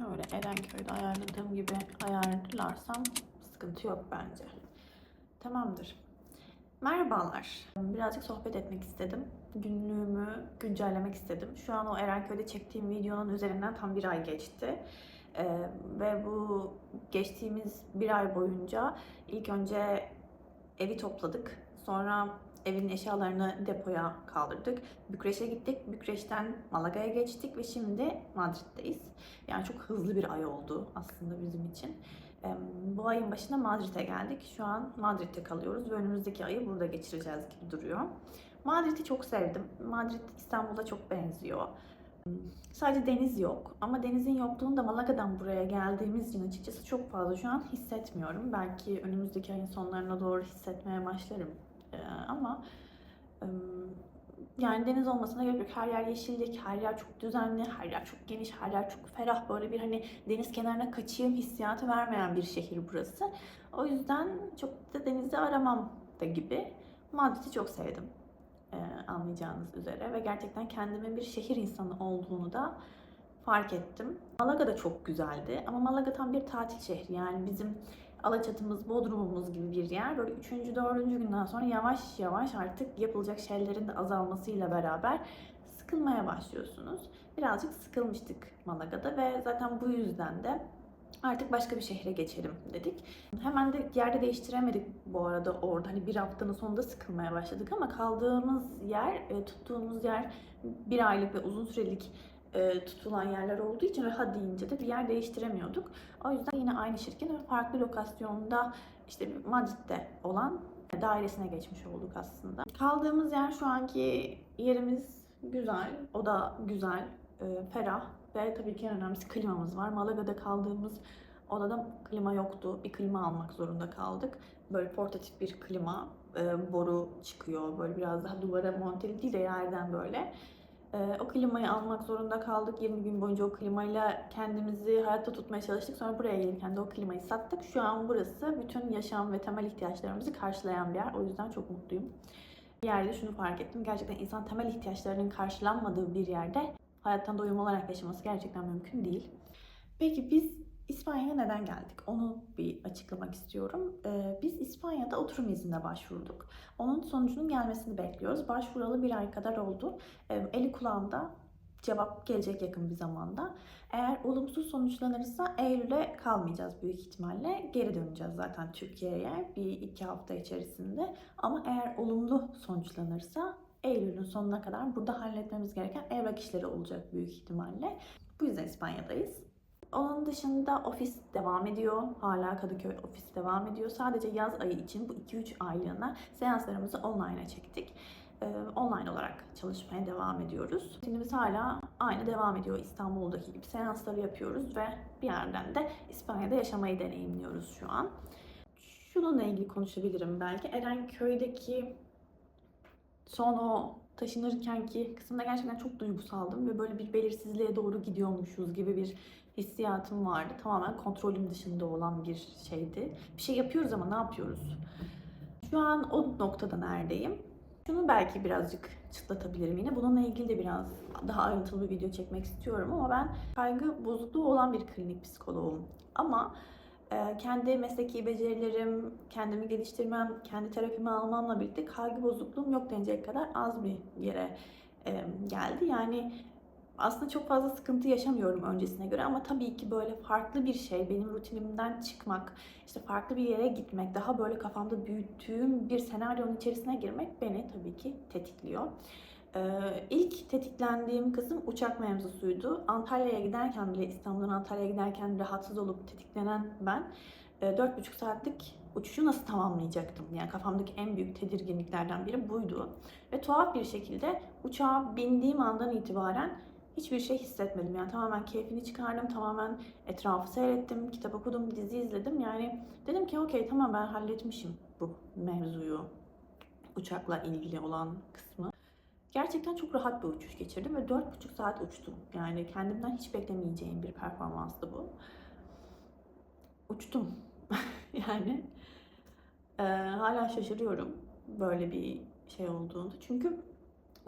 Şöyle Erenköy'de ayarladığım gibi ayarlarsam sıkıntı yok bence. Tamamdır. Merhabalar. Birazcık sohbet etmek istedim. Günlüğümü güncellemek istedim. Şu an o Erenköy'de çektiğim videonun üzerinden tam bir ay geçti. Ee, ve bu geçtiğimiz bir ay boyunca ilk önce evi topladık. Sonra evin eşyalarını depoya kaldırdık. Bükreş'e gittik. Bükreş'ten Malaga'ya geçtik ve şimdi Madrid'deyiz. Yani çok hızlı bir ay oldu aslında bizim için. Bu ayın başında Madrid'e geldik. Şu an Madrid'de kalıyoruz ve önümüzdeki ayı burada geçireceğiz gibi duruyor. Madrid'i çok sevdim. Madrid İstanbul'a çok benziyor. Sadece deniz yok ama denizin yokluğunu da Malaga'dan buraya geldiğimiz için açıkçası çok fazla şu an hissetmiyorum. Belki önümüzdeki ayın sonlarına doğru hissetmeye başlarım. Ee, ama yani deniz olmasına gerek yok. Her yer yeşillik, her yer çok düzenli, her yer çok geniş, her yer çok ferah. Böyle bir hani deniz kenarına kaçayım hissiyatı vermeyen bir şehir burası. O yüzden çok da denizi aramam da gibi. Madrid'i çok sevdim e, anlayacağınız üzere ve gerçekten kendimin bir şehir insanı olduğunu da fark ettim. Malaga da çok güzeldi ama Malaga tam bir tatil şehri yani bizim Alaçatımız, Bodrum'umuz gibi bir yer. Böyle üçüncü, dördüncü günden sonra yavaş yavaş artık yapılacak şeylerin de azalmasıyla beraber sıkılmaya başlıyorsunuz. Birazcık sıkılmıştık Malaga'da ve zaten bu yüzden de artık başka bir şehre geçelim dedik. Hemen de yerde değiştiremedik bu arada orada. Hani bir haftanın sonunda sıkılmaya başladık ama kaldığımız yer, e, tuttuğumuz yer bir aylık ve uzun sürelik e, tutulan yerler olduğu için ve ha deyince de bir yer değiştiremiyorduk. O yüzden yine aynı şirketin farklı lokasyonda işte Madrid'de olan dairesine geçmiş olduk aslında. Kaldığımız yer şu anki yerimiz güzel, o da güzel, e, ferah ve tabii ki en önemlisi klimamız var. Malaga'da kaldığımız odada klima yoktu. Bir klima almak zorunda kaldık. Böyle portatif bir klima, e, boru çıkıyor. Böyle biraz daha duvara monteli değil de yerden böyle. E, o klimayı almak zorunda kaldık. 20 gün boyunca o klimayla kendimizi hayatta tutmaya çalıştık. Sonra buraya gelirken de o klimayı sattık. Şu an burası bütün yaşam ve temel ihtiyaçlarımızı karşılayan bir yer. O yüzden çok mutluyum. Bir yerde şunu fark ettim. Gerçekten insan temel ihtiyaçlarının karşılanmadığı bir yerde hayattan doyum olarak yaşaması gerçekten mümkün değil. Peki biz İspanya'ya neden geldik? Onu bir açıklamak istiyorum. Ee, biz İspanya'da oturum iznine başvurduk. Onun sonucunun gelmesini bekliyoruz. Başvuralı bir ay kadar oldu. Ee, eli kulağında cevap gelecek yakın bir zamanda. Eğer olumsuz sonuçlanırsa Eylül'e kalmayacağız büyük ihtimalle. Geri döneceğiz zaten Türkiye'ye bir iki hafta içerisinde. Ama eğer olumlu sonuçlanırsa Eylül'ün sonuna kadar burada halletmemiz gereken evrak işleri olacak büyük ihtimalle. Bu yüzden İspanya'dayız. Onun dışında ofis devam ediyor. Hala Kadıköy ofis devam ediyor. Sadece yaz ayı için bu 2-3 aylığına seanslarımızı online'a çektik. Ee, online olarak çalışmaya devam ediyoruz. Rutinimiz hala aynı devam ediyor. İstanbul'daki gibi seansları yapıyoruz ve bir yerden de İspanya'da yaşamayı deneyimliyoruz şu an. Şununla ilgili konuşabilirim belki. Erenköy'deki son o taşınırkenki kısımda gerçekten çok duygusaldım ve böyle bir belirsizliğe doğru gidiyormuşuz gibi bir hissiyatım vardı. Tamamen kontrolüm dışında olan bir şeydi. Bir şey yapıyoruz ama ne yapıyoruz? Şu an o noktada neredeyim? Şunu belki birazcık çıtlatabilirim yine. Bununla ilgili de biraz daha ayrıntılı bir video çekmek istiyorum ama ben kaygı bozukluğu olan bir klinik psikoloğum. Ama e, kendi mesleki becerilerim, kendimi geliştirmem, kendi terapimi almamla birlikte kaygı bozukluğum yok denecek kadar az bir yere e, geldi. Yani aslında çok fazla sıkıntı yaşamıyorum öncesine göre ama tabii ki böyle farklı bir şey, benim rutinimden çıkmak, işte farklı bir yere gitmek, daha böyle kafamda büyüttüğüm bir senaryonun içerisine girmek beni tabii ki tetikliyor. Ee, ilk tetiklendiğim kısım uçak mevzusuydu. Antalya'ya giderken bile, İstanbul'dan Antalya'ya giderken rahatsız olup tetiklenen ben e, 4,5 saatlik uçuşu nasıl tamamlayacaktım? Yani kafamdaki en büyük tedirginliklerden biri buydu. Ve tuhaf bir şekilde uçağa bindiğim andan itibaren hiçbir şey hissetmedim. Yani tamamen keyfini çıkardım, tamamen etrafı seyrettim, kitap okudum, dizi izledim. Yani dedim ki okey tamam ben halletmişim bu mevzuyu, uçakla ilgili olan kısmı. Gerçekten çok rahat bir uçuş geçirdim ve 4,5 saat uçtum. Yani kendimden hiç beklemeyeceğim bir performanstı bu. Uçtum. yani e, hala şaşırıyorum böyle bir şey olduğunu. Çünkü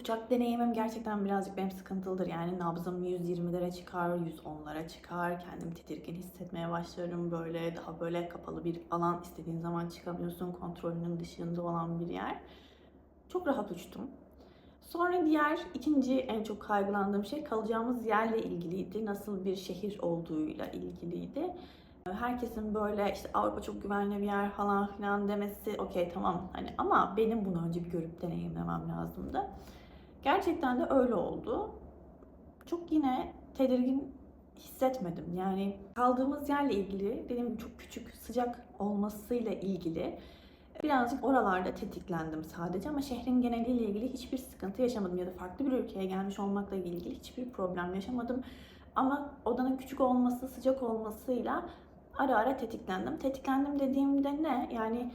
Uçak deneyimim gerçekten birazcık benim sıkıntılıdır. Yani nabzım 120'lere çıkar, 110'lara çıkar. Kendimi tedirgin hissetmeye başlarım. Böyle daha böyle kapalı bir alan istediğin zaman çıkamıyorsun. Kontrolünün dışında olan bir yer. Çok rahat uçtum. Sonra diğer ikinci en çok kaygılandığım şey kalacağımız yerle ilgiliydi. Nasıl bir şehir olduğuyla ilgiliydi. Herkesin böyle işte Avrupa çok güvenli bir yer falan filan demesi okey tamam hani ama benim bunu önce bir görüp deneyimlemem lazımdı. Gerçekten de öyle oldu. Çok yine tedirgin hissetmedim. Yani kaldığımız yerle ilgili dediğim gibi çok küçük sıcak olmasıyla ilgili birazcık oralarda tetiklendim sadece ama şehrin geneliyle ilgili hiçbir sıkıntı yaşamadım ya da farklı bir ülkeye gelmiş olmakla ilgili hiçbir problem yaşamadım. Ama odanın küçük olması, sıcak olmasıyla ara ara tetiklendim. Tetiklendim dediğimde ne? Yani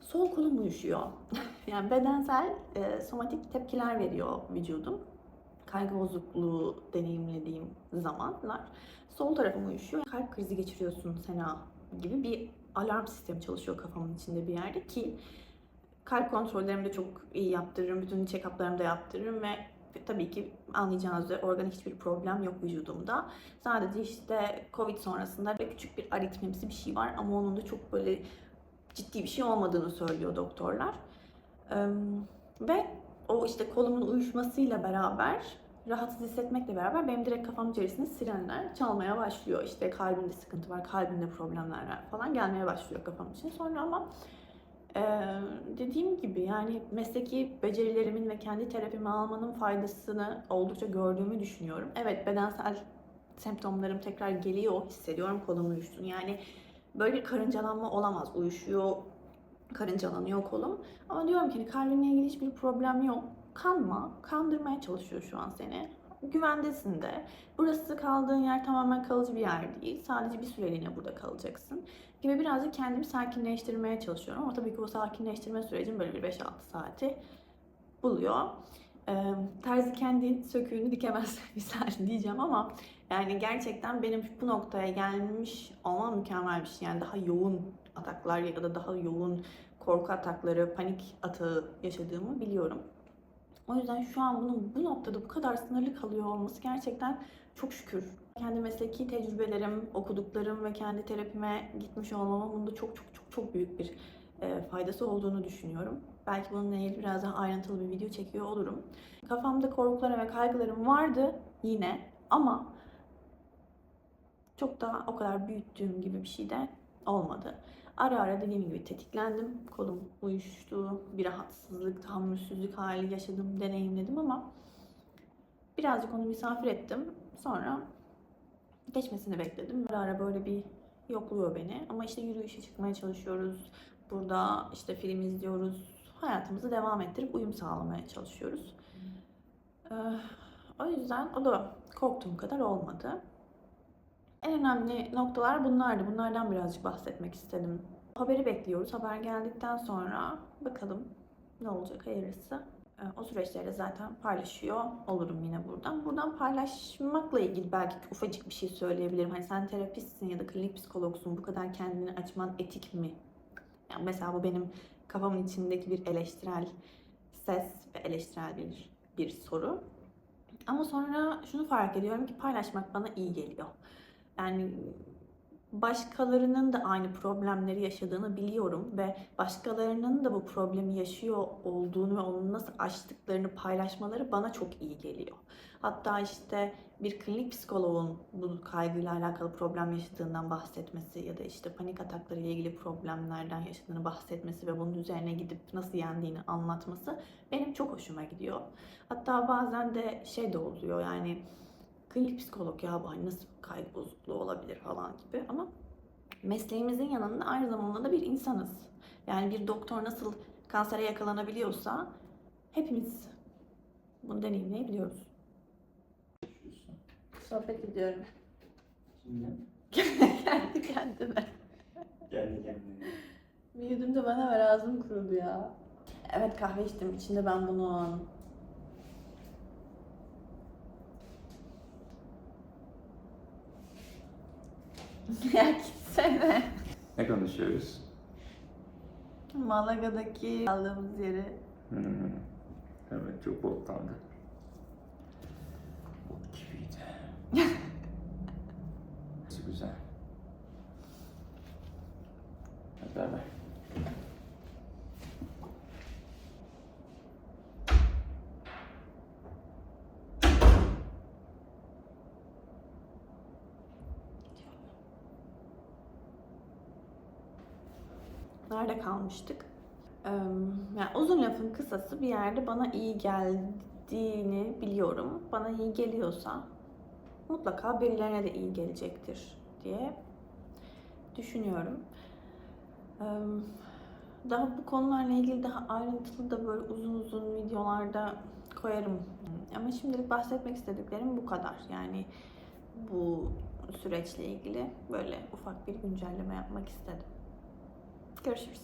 sol kolum uyuşuyor. yani bedensel e, somatik tepkiler veriyor vücudum. Kaygı bozukluğu deneyimlediğim zamanlar sol tarafım uyuşuyor. Kalp krizi geçiriyorsun Sena gibi bir alarm sistemi çalışıyor kafamın içinde bir yerde ki kalp kontrollerimi de çok iyi yaptırırım. Bütün check-up'larımı da yaptırırım ve tabii ki anlayacağınız üzere organik hiçbir problem yok vücudumda. Sadece işte Covid sonrasında ve küçük bir aritmimsi bir şey var ama onun da çok böyle ciddi bir şey olmadığını söylüyor doktorlar. Ve o işte kolumun uyuşmasıyla beraber rahatsız hissetmekle beraber benim direkt kafam içerisinde sirenler çalmaya başlıyor. İşte kalbinde sıkıntı var, kalbinde problemler var falan gelmeye başlıyor kafam için. Sonra ama ee, dediğim gibi yani mesleki becerilerimin ve kendi terapimi almanın faydasını oldukça gördüğümü düşünüyorum. Evet bedensel semptomlarım tekrar geliyor, hissediyorum kolum uyuştuğunu. Yani böyle bir karıncalanma olamaz. Uyuşuyor, karıncalanıyor kolum. Ama diyorum ki hani kalbinle ilgili hiçbir problem yok. Kanma, kandırmaya çalışıyor şu an seni. Güvendesin de. Burası kaldığın yer tamamen kalıcı bir yer değil. Sadece bir süreliğine burada kalacaksın. Gibi birazcık kendimi sakinleştirmeye çalışıyorum. Ama tabii ki o sakinleştirme sürecim böyle bir 5-6 saati buluyor. Terzi kendi söküğünü dikemez misal diyeceğim ama yani gerçekten benim bu noktaya gelmiş olmam mükemmel bir şey. Yani daha yoğun ataklar ya da daha yoğun korku atakları, panik atağı yaşadığımı biliyorum. O yüzden şu an bunun bu noktada bu kadar sınırlı kalıyor olması gerçekten çok şükür. Kendi mesleki tecrübelerim, okuduklarım ve kendi terapime gitmiş olmamın bunda çok çok çok çok büyük bir faydası olduğunu düşünüyorum. Belki bununla ilgili biraz daha ayrıntılı bir video çekiyor olurum. Kafamda korkularım ve kaygılarım vardı yine ama çok daha o kadar büyüttüğüm gibi bir şey de olmadı. Ara ara dediğim gibi tetiklendim. Kolum uyuştu. Bir rahatsızlık, tahammülsüzlük hali yaşadım, deneyimledim ama birazcık onu misafir ettim. Sonra geçmesini bekledim. Ara ara böyle bir yokluyor beni. Ama işte yürüyüşe çıkmaya çalışıyoruz. Burada işte film izliyoruz. Hayatımızı devam ettirip uyum sağlamaya çalışıyoruz. Ee, o yüzden o da korktuğum kadar olmadı. En önemli noktalar bunlardı. Bunlardan birazcık bahsetmek istedim. Haberi bekliyoruz. Haber geldikten sonra bakalım ne olacak hayırlısı. Ee, O süreçleri zaten paylaşıyor olurum yine buradan. Buradan paylaşmakla ilgili belki ufacık bir şey söyleyebilirim. Hani sen terapistsin ya da klinik psikologsun. Bu kadar kendini açman etik mi? Yani mesela bu benim kafamın içindeki bir eleştirel ses ve eleştirel bir bir soru. Ama sonra şunu fark ediyorum ki paylaşmak bana iyi geliyor. Yani başkalarının da aynı problemleri yaşadığını biliyorum ve başkalarının da bu problemi yaşıyor olduğunu ve onu nasıl aştıklarını paylaşmaları bana çok iyi geliyor. Hatta işte bir klinik psikoloğun bu kaygıyla alakalı problem yaşadığından bahsetmesi ya da işte panik atakları ile ilgili problemlerden yaşadığını bahsetmesi ve bunun üzerine gidip nasıl yendiğini anlatması benim çok hoşuma gidiyor. Hatta bazen de şey de oluyor yani klinik psikolog ya bu hani nasıl kaygı bozukluğu olabilir falan gibi ama mesleğimizin yanında aynı zamanda da bir insanız. Yani bir doktor nasıl kansere yakalanabiliyorsa hepimiz bunu deneyimleyebiliyoruz. Sohbet ediyorum. Şimdi Kendi kendime. kendi kendine. Bir yudum da bana ver ağzım kurudu ya. Evet kahve içtim. İçinde ben bunun. ya gitsene. Ne konuşuyoruz? Malaga'daki kaldığımız yeri. Hmm. Evet çok boktandı. Nerede kalmıştık? Yani uzun lafın kısası bir yerde bana iyi geldiğini biliyorum. Bana iyi geliyorsa mutlaka birilerine de iyi gelecektir diye düşünüyorum. Daha bu konularla ilgili daha ayrıntılı da böyle uzun uzun videolarda koyarım. Ama şimdilik bahsetmek istediklerim bu kadar. Yani bu süreçle ilgili böyle ufak bir güncelleme yapmak istedim. Görüşürüz.